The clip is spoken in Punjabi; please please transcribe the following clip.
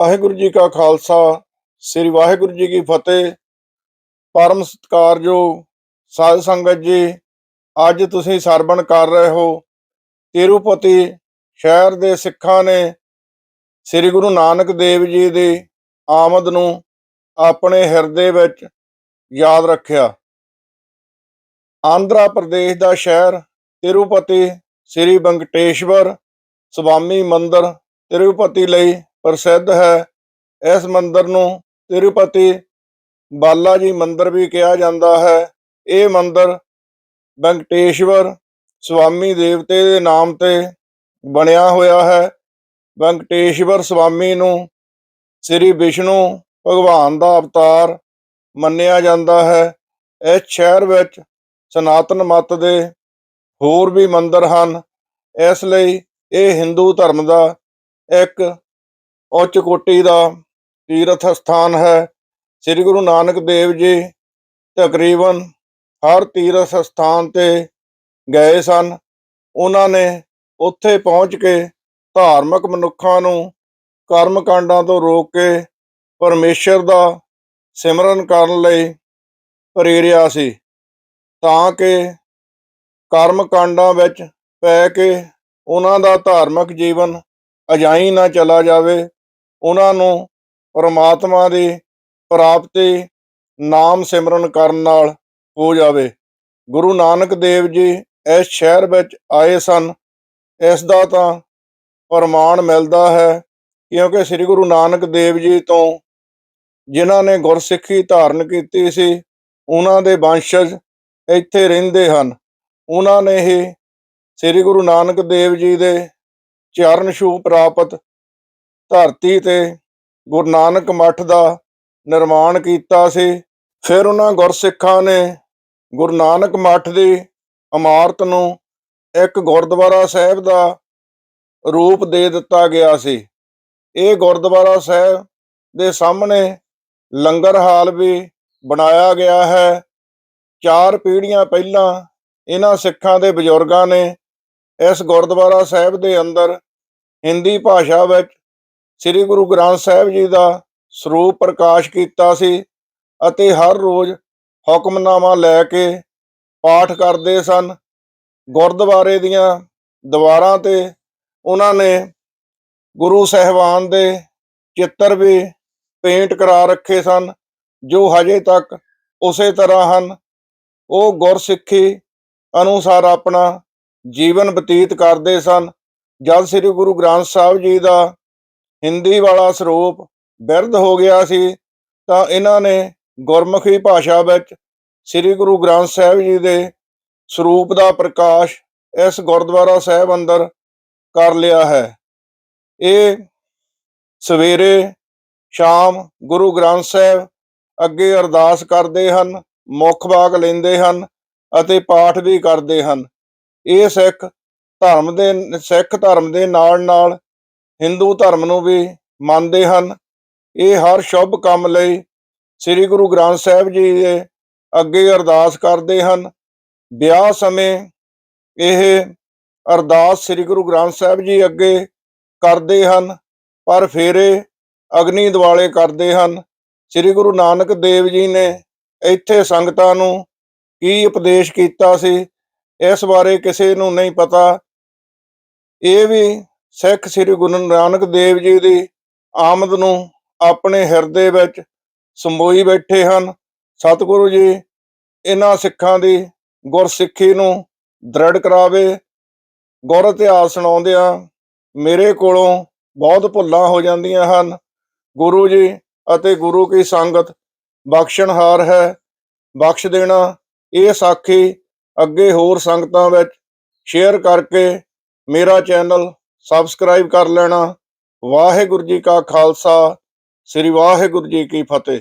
ਵਾਹਿਗੁਰੂ ਜੀ ਕਾ ਖਾਲਸਾ, ਸ੍ਰੀ ਵਾਹਿਗੁਰੂ ਜੀ ਕੀ ਫਤਿਹ। ਪਰਮ ਸਤਿਕਾਰਯੋਗ ਸਾਧ ਸੰਗਤ ਜੀ, ਅੱਜ ਤੁਸੀਂ ਸਰਵਣ ਕਰ ਰਹੇ ਹੋ। ਤਿਰੂਪਤੀ ਸ਼ਹਿਰ ਦੇ ਸਿੱਖਾਂ ਨੇ ਸ੍ਰੀ ਗੁਰੂ ਨਾਨਕ ਦੇਵ ਜੀ ਦੀ ਆਮਦ ਨੂੰ ਆਪਣੇ ਹਿਰਦੇ ਵਿੱਚ ਯਾਦ ਰੱਖਿਆ। ਆਂਧਰਾ ਪ੍ਰਦੇਸ਼ ਦਾ ਸ਼ਹਿਰ ਤਿਰੂਪਤੀ ਸ੍ਰੀ ਵੰਕਟੇਸ਼ਵਰ ਸੁਆਮੀ ਮੰਦਿਰ ਤਿਰੂਪਤੀ ਲਈ ਪ੍ਰਸਿੱਧ ਹੈ। ਇਸ ਮੰਦਿਰ ਨੂੰ ਤਿਰੂਪਤੀ ਬਾਲਾ ਜੀ ਮੰਦਿਰ ਵੀ ਕਿਹਾ ਜਾਂਦਾ ਹੈ। ਇਹ ਮੰਦਿਰ ਵੈਂਕਟੇਸ਼ਵਰ ਸੁਆਮੀ ਦੇਵਤੇ ਦੇ ਨਾਮ ਤੇ ਬਣਿਆ ਹੋਇਆ ਹੈ। ਵੈਂਕਟੇਸ਼ਵਰ ਸੁਆਮੀ ਨੂੰ ਸ੍ਰੀ ਵਿਸ਼ਨੂੰ ਭਗਵਾਨ ਦਾ ਅਵਤਾਰ ਮੰਨਿਆ ਜਾਂਦਾ ਹੈ। ਇਸ ਸ਼ਹਿਰ ਵਿੱਚ ਸਨਾਤਨ ਮਤ ਦੇ ਹੋਰ ਵੀ ਮੰਦਰ ਹਨ। ਇਸ ਲਈ ਇਹ ਹਿੰਦੂ ਧਰਮ ਦਾ ਇੱਕ ਉੱਚ ਕੋਟੀ ਦਾ ਤੀਰਥ ਸਥਾਨ ਹੈ। ਸ੍ਰੀ ਗੁਰੂ ਨਾਨਕ ਦੇਵ ਜੀ ਤਕਰੀਬਨ ਹਰ ਤੀਰਥ ਸਥਾਨ ਤੇ ਗਏ ਸਨ। ਉਹਨਾਂ ਨੇ ਉੱਥੇ ਪਹੁੰਚ ਕੇ ਧਾਰਮਿਕ ਮਨੁੱਖਾਂ ਨੂੰ ਕਰਮ ਕਾਂਡਾਂ ਤੋਂ ਰੋਕ ਕੇ ਪਰਮੇਸ਼ਰ ਦਾ ਸਿਮਰਨ ਕਰਨ ਲਈ ਪ੍ਰੇਰਿਆ ਸੀ ਤਾਂ ਕਿ ਕਰਮ ਕਾਂਡਾਂ ਵਿੱਚ ਪੈ ਕੇ ਉਹਨਾਂ ਦਾ ਧਾਰਮਿਕ ਜੀਵਨ ਅਜਾਈ ਨਾ ਚਲਾ ਜਾਵੇ। ਉਹਨਾਂ ਨੂੰ ਪਰਮਾਤਮਾ ਦੀ ਪ੍ਰਾਪਤੀ, ਨਾਮ ਸਿਮਰਨ ਕਰਨ ਨਾਲ ਹੋ ਜਾਵੇ। ਗੁਰੂ ਨਾਨਕ ਦੇਵ ਜੀ ਇਸ ਸ਼ਹਿਰ ਵਿੱਚ ਆਏ ਸਨ। ਇਸ ਦਾ ਤਾਂ ਪ੍ਰਮਾਣ ਮਿਲਦਾ ਹੈ, ਕਿਉਂਕਿ ਸ੍ਰੀ ਗੁਰੂ ਨਾਨਕ ਦੇਵ ਜੀ ਤੋਂ ਜਿਨ੍ਹਾਂ ਨੇ ਗੁਰਸਿੱਖੀ ਧਾਰਨ ਕੀਤੀ ਸੀ, ਉਹਨਾਂ ਦੇ ਵੰਸ਼ਜ ਇੱਥੇ ਰਹਿੰਦੇ ਹਨ। ਉਹਨਾਂ ਨੇ ਹੀ ਸ੍ਰੀ ਗੁਰੂ ਨਾਨਕ ਦੇਵ ਜੀ ਦੇ ਚਰਨ ਛੂਹ ਪ੍ਰਾਪਤ ਧਰਤੀ ਤੇ ਗੁਰੂ ਨਾਨਕ ਮੱਠ ਦਾ ਨਿਰਮਾਣ ਕੀਤਾ ਸੀ। ਫਿਰ ਉਹਨਾਂ ਗੁਰਸਿੱਖਾਂ ਨੇ ਗੁਰੂ ਨਾਨਕ ਮੱਠ ਦੀ ਇਮਾਰਤ ਨੂੰ ਇੱਕ ਗੁਰਦੁਆਰਾ ਸਾਹਿਬ ਦਾ ਰੂਪ ਦੇ ਦਿੱਤਾ ਗਿਆ ਸੀ। ਇਹ ਗੁਰਦੁਆਰਾ ਸਾਹਿਬ ਦੇ ਸਾਹਮਣੇ ਲੰਗਰ ਹਾਲ ਵੀ ਬਣਾਇਆ ਗਿਆ ਹੈ। ਚਾਰ ਪੀੜ੍ਹੀਆਂ ਪਹਿਲਾਂ ਇਹਨਾਂ ਸਿੱਖਾਂ ਦੇ ਬਜ਼ੁਰਗਾਂ ਨੇ ਇਸ ਗੁਰਦੁਆਰਾ ਸਾਹਿਬ ਦੇ ਅੰਦਰ ਹਿੰਦੀ ਭਾਸ਼ਾ ਵਿੱਚ ਸ੍ਰੀ ਗੁਰੂ ਗ੍ਰੰਥ ਸਾਹਿਬ ਜੀ ਦਾ ਸਰੂਪ ਪ੍ਰਕਾਸ਼ ਕੀਤਾ ਸੀ ਅਤੇ ਹਰ ਰੋਜ਼ ਹੁਕਮਨਾਮਾ ਲੈ ਕੇ ਪਾਠ ਕਰਦੇ ਸਨ। ਗੁਰਦੁਆਰੇ ਦੀਆਂ ਦੀਵਾਰਾਂ ਤੇ ਉਹਨਾਂ ਨੇ ਗੁਰੂ ਸਹਿਬਾਨ ਦੇ ਚਿੱਤਰ ਵੀ ਪੇਂਟ ਕਰਾ ਰੱਖੇ ਸਨ, ਜੋ ਹਜੇ ਤੱਕ ਉਸੇ ਤਰ੍ਹਾਂ ਹਨ। ਉਹ ਗੁਰਸਿੱਖੀ ਅਨੁਸਾਰ ਆਪਣਾ ਜੀਵਨ ਬਤੀਤ ਕਰਦੇ ਸਨ। ਜਦ ਸ੍ਰੀ ਗੁਰੂ ਗ੍ਰੰਥ ਸਾਹਿਬ ਜੀ ਦਾ ਹਿੰਦੀ ਵਾਲਾ ਸਰੂਪ ਬਿਰਧ ਹੋ ਗਿਆ ਸੀ, ਤਾਂ ਇਹਨਾਂ ਨੇ ਗੁਰਮੁਖੀ ਭਾਸ਼ਾ ਵਿੱਚ ਸ੍ਰੀ ਗੁਰੂ ਗ੍ਰੰਥ ਸਾਹਿਬ ਜੀ ਦੇ ਸਰੂਪ ਦਾ ਪ੍ਰਕਾਸ਼ ਇਸ ਗੁਰਦੁਆਰਾ ਸਾਹਿਬ ਅੰਦਰ ਕਰ ਲਿਆ ਹੈ। ਇਹ ਸਵੇਰੇ ਸ਼ਾਮ ਗੁਰੂ ਗ੍ਰੰਥ ਸਾਹਿਬ ਅੱਗੇ ਅਰਦਾਸ ਕਰਦੇ ਹਨ, ਮੁੱਖ ਬਾਗ ਲੈਂਦੇ ਹਨ ਅਤੇ ਪਾਠ ਵੀ ਕਰਦੇ ਹਨ। ਇਹ ਸਿੱਖ ਧਰਮ ਦੇ, ਸਿੱਖ ਧਰਮ ਦੇ ਨਾਲ ਨਾਲ ਹਿੰਦੂ ਧਰਮ ਨੂੰ ਵੀ ਮੰਨਦੇ ਹਨ। ਇਹ ਹਰ ਸ਼ੁਭ ਕੰਮ ਲਈ ਸ੍ਰੀ ਗੁਰੂ ਗ੍ਰੰਥ ਸਾਹਿਬ ਜੀ ਦੇ ਅੱਗੇ ਅਰਦਾਸ ਕਰਦੇ ਹਨ। ਵਿਆਹ ਸਮੇਂ ਇਹ ਅਰਦਾਸ ਸ੍ਰੀ ਗੁਰੂ ਗ੍ਰੰਥ ਸਾਹਿਬ ਜੀ ਅੱਗੇ ਕਰਦੇ ਹਨ, ਪਰ ਫੇਰੇ ਅਗਨੀ ਦਿਵਾਲੇ ਕਰਦੇ ਹਨ। ਸ੍ਰੀ ਗੁਰੂ ਨਾਨਕ ਦੇਵ ਜੀ ਨੇ ਇੱਥੇ ਸੰਗਤਾਂ ਨੂੰ ਕੀ ਉਪਦੇਸ਼ ਕੀਤਾ ਸੀ, ਇਸ ਬਾਰੇ ਕਿਸੇ ਨੂੰ ਨਹੀਂ ਪਤਾ। ਇਹ ਵੀ ਸਿੱਖ ਸ੍ਰੀ ਗੁਰੂ ਨਾਨਕ ਦੇਵ ਜੀ ਦੀ ਆਮਦ ਨੂੰ ਆਪਣੇ ਹਿਰਦੇ ਵਿੱਚ ਸਮੋਈ ਬੈਠੇ ਹਨ। ਸਤਿਗੁਰੂ ਜੀ ਇਹਨਾਂ ਸਿੱਖਾਂ ਦੀ ਗੁਰਸਿੱਖੀ ਨੂੰ ਦ੍ਰਿੜ ਕਰਾਵੇ, ਗੁਰ ਇਤਿਹਾਸ ਸੁਣਾਉਂਦਿਆਂ ਮੇਰੇ ਕੋਲੋਂ ਬਹੁਤ ਭੁੱਲਾਂ ਹੋ ਜਾਂਦੀਆਂ ਹਨ। ਗੁਰੂ ਜੀ ਅਤੇ ਗੁਰੂ ਕੀ ਸੰਗਤ ਬਖਸ਼ਣਹਾਰ ਹੈ। ਬਖਸ਼ ਦੇਣਾ ਇਹ ਸਾਖੀ ਅੱਗੇ ਹੋਰ ਸੰਗਤਾਂ ਵਿੱਚ ਸ਼ੇਅਰ ਕਰਕੇ ਮੇਰਾ ਚੈਨਲ ਸਬਸਕ੍ਰਾਈਬ ਕਰ ਲੈਣਾ। ਵਾਹਿਗੁਰੂ ਜੀ ਕਾ ਖਾਲਸਾ। ਸ੍ਰੀ ਵਾਹਿਗੁਰੂ ਜੀ ਕੀ ਫਤਿਹ।